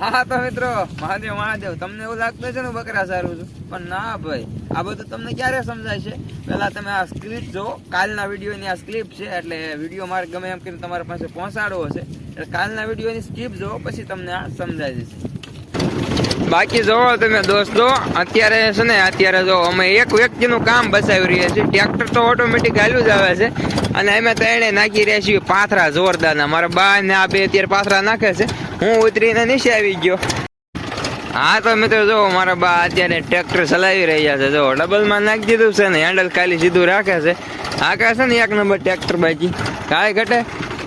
હા તો મિત્રો, મહાદેવ મહાદેવ, તમને એવું લાગતું છે ને બકરા સારું છું. પણ ના ભાઈ, આ બધું તમને ક્યારે સમજાય છે? પહેલા તમે આ સ્ક્રિપ્ટ જો કાલના વિડીયોની આ સ્ક્રિપ્ટ છે, એટલે વીડિયો મારે ગમે એમ કરીને તમારા પાસે પહોંચાડવો છે એટલે કાલના વિડીયોની સ્ક્રિપ્ટ જો પછી તમને આ સમજાય જશે. બાકી જોવો તમે દોસ્તો, અત્યારે છે ને, અત્યારે જો અમે એક વ્યક્તિનું કામ બસાવી રહ્યા છીએ. ટ્રેક્ટર તો ઓટોમેટિક હાલ્યું જ આવે છે. અને અમે તો એને નાખી રહ્યા છીએ પાથરા જોરદારના. મારા બા ને આ બે અત્યારે પાથરા નાખે છે. હું ઉતરીને નીચે આવી ગયો. હા તો મિત્રો, જો મારા બા અત્યારે ટ્રેક્ટર ચલાવી રહ્યા છે. જો ડબલમાં નાખી દીધું છે ને હેન્ડલ ખાલી સીધું રાખે છે. આ કહે છે ને, એક નંબર ટ્રેક્ટર બાકી. કાંઈ ઘટે.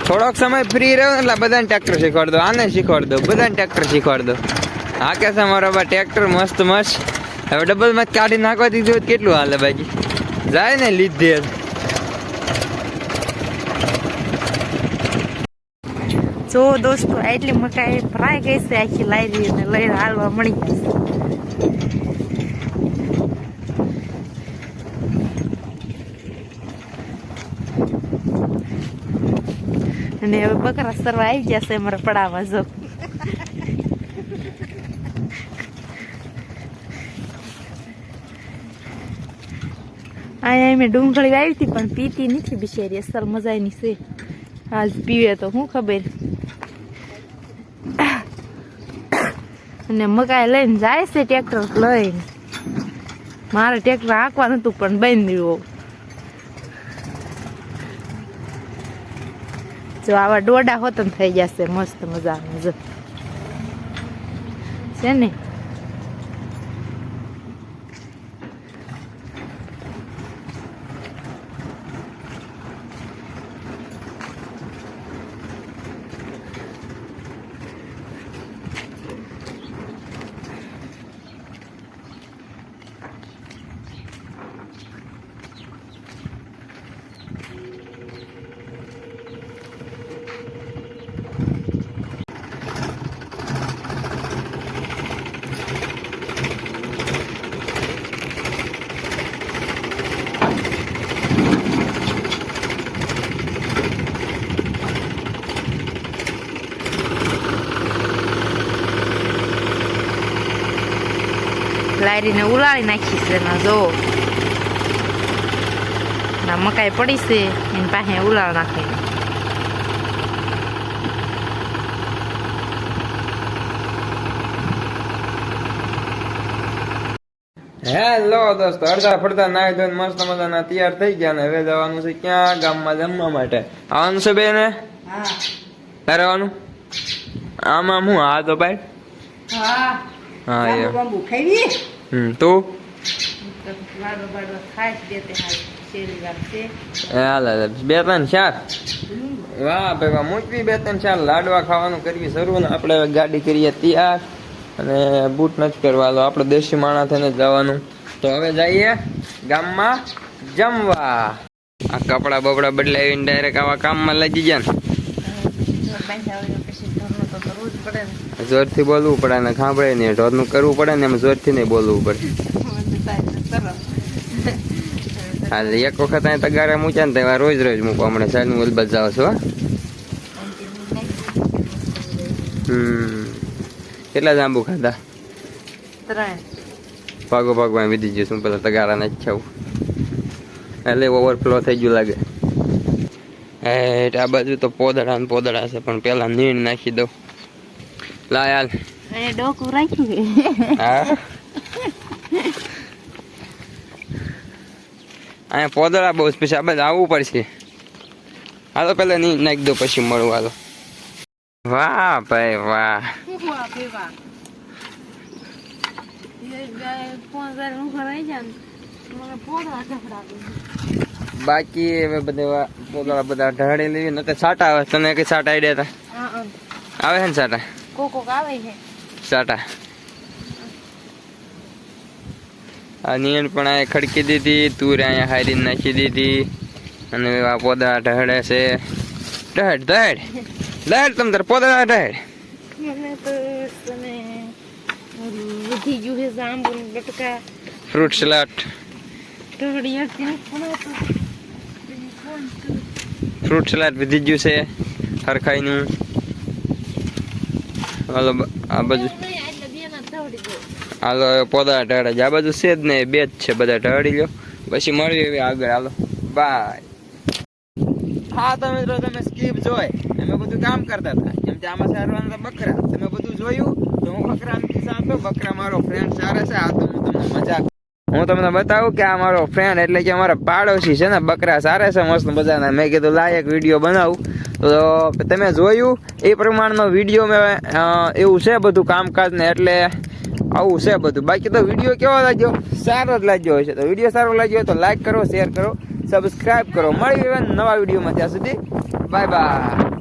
થોડોક સમય ફ્રી રહ્યો એટલે બધાને ટ્રેક્ટર શીખવાડ દો. આને શીખવાડ દો, બધાને ટ્રેક્ટર શીખવાડ દો. હા, કે છે મારા બા ટ્રેક્ટર મસ્ત મસ્ત. હવે ડબલમાં કાઢી નાખવા દીધું કેટલું હાલે બાકી? જાય ને લીધે. જો દોસ્તો એટલી મકાઈ ભરાઈ ગઈ છે, આખી લાવી અને લઈને હાલવા મળી અને હવે બકરા સરવા આવી છે અમારા પડાવવા જો. અહીંયા મેં ડુંગળી વાવી હતી, પણ પીતી નથી બિચારી અસર મજાની છે. આજ પીવે તો શું ખબર. અને મકાઈ લઈને જાય છે ટ્રેક્ટર લઈને. મારે ટ્રેક્ટર હાંકવાનું હતું, પણ બાંધ્યું જો આવા ડોડા હોત ને થઈ જશે, મસ્ત મજાનું મજા છે ને? લારીને ઉલાળી નાખી છે ના જો. ના મકાઈ પડી છે એની પાસે ઉલાળ નાખી હેલો દોસ્તો અડધા ફરતા નાય ધોઈને મસ્ત મજાના તૈયાર થઈ ગયા ને હવે જવાનું છે ક્યાં ગામમાં જમવા માટે. આવવાનું છે બેન? તારે આવવાનું? આમાં હું હા તો ભાઈ? હા. એ. હમ, તું. બે, ત્રણ ચાર. વાહ, ભાઈ મૂકવી બે, ત્રણ ચાર લાડવા ખાવાનું કરવી શરૂ. ને આપણે ગાડી કરીએ તૈયાર. અને બૂટ નથી કરવા તો આપણે દેશી માણા થઈને જવાનું તો હવે જઈએ ગામમાં જમવા. કપડા બપડા બદલાવીને ડાયરેક્ટ આવા કામમાં લાગી ગયા ને. જોરથી બોલવું પડે ને સાંભળે નહીં ઢોરનું કરવું પડે ને એમ જોરથી નહીં બોલવું પડે. હા એક વખત અહીં તગારે મૂક્યા ને તો એવા રોજ રોજ મૂકવા હમણાં સાહેબ ઉલબત જાવ છો હો. હમ. કેટલા જાંબુ ખાધા? ત્રણ. ભાગો એમ વિધી જઈશું પેલા તગારા ને ઈચ્છા એટલે ઓવરફ્લો થઈ ગયું લાગે. એ આ બાજુ તો પોદળા ને પોદળા છે પણ પેલા નીણ નાખી દઉં. લા યાર અહીંયા ડોકું રાખ્યું હા અહીંયા પોદળા બહુ સ્પેશિયલ પછી આ બાજુ આવવું પડશે હાલો પેલા નીણ નાખી દો પછી મળું હાલો વાહ ભાઈ વાહ બાકી હવે બધા પોદળા બધા ઢાળી લેવી ને સાટા આવે તને કઈ સાટા આઈડિયા હતા આવે છે ને સાટા કોકો આવે છે. સાટા. આ નિયણ પણ અહીંયા ખડકી દીધી તુર અહીંયા હારી નાખી દીધી અને આ પોદા ઢળે છે. ઢળ ઢળ ઢળ તમ તાર પોદા ઢળ મને તો તને વધી ગયું છે જાંબુ બટકા ફ્રૂટ સલાડ ફ્રૂટ સલાડ વધી ગયું છે હરખાઈનું. હાલો, આ બાજુ. હાલો પોદા ઢાળે આ બાજુ છે જ ને, બે જ છે બધા ઢાળી લ્યો. પછી મળીએ એવી આગળ. હાલો બાય હા, તો મિત્રો, તમે સ્કીપ જોઈ. અમે બધું કામ કરતા હતા. કેમ કે આમાં સારવાના બકરા. તમે બધું જોયું, તો હું બકરા સાંતો બકરા મારો ફ્રેન્ડ સારા છે. આ તો હું તમને મજાક હું તમને બતાવું કે આ મારો ફ્રેન્ડ એટલે કે અમારા પાડોશી છે ને, બકરા સારા છે, મસ્ત મજાના. મેં કીધું લાયક વીડિયો બનાવું. તો તમે જોયું, એ પ્રમાણનો વીડિયો મેં એવું છે બધું કામકાજ ને એટલે આવું છે બધું. બાકી તો વીડિયો કેવો લાગ્યો? સારો જ લાગ્યો હશે. તો વીડિયો સારો લાગ્યો હોય તો લાઈક કરો શેર કરો સબસ્ક્રાઈબ કરો. મળી નવા વિડીયોમાં ત્યાં સુધી. Bye bye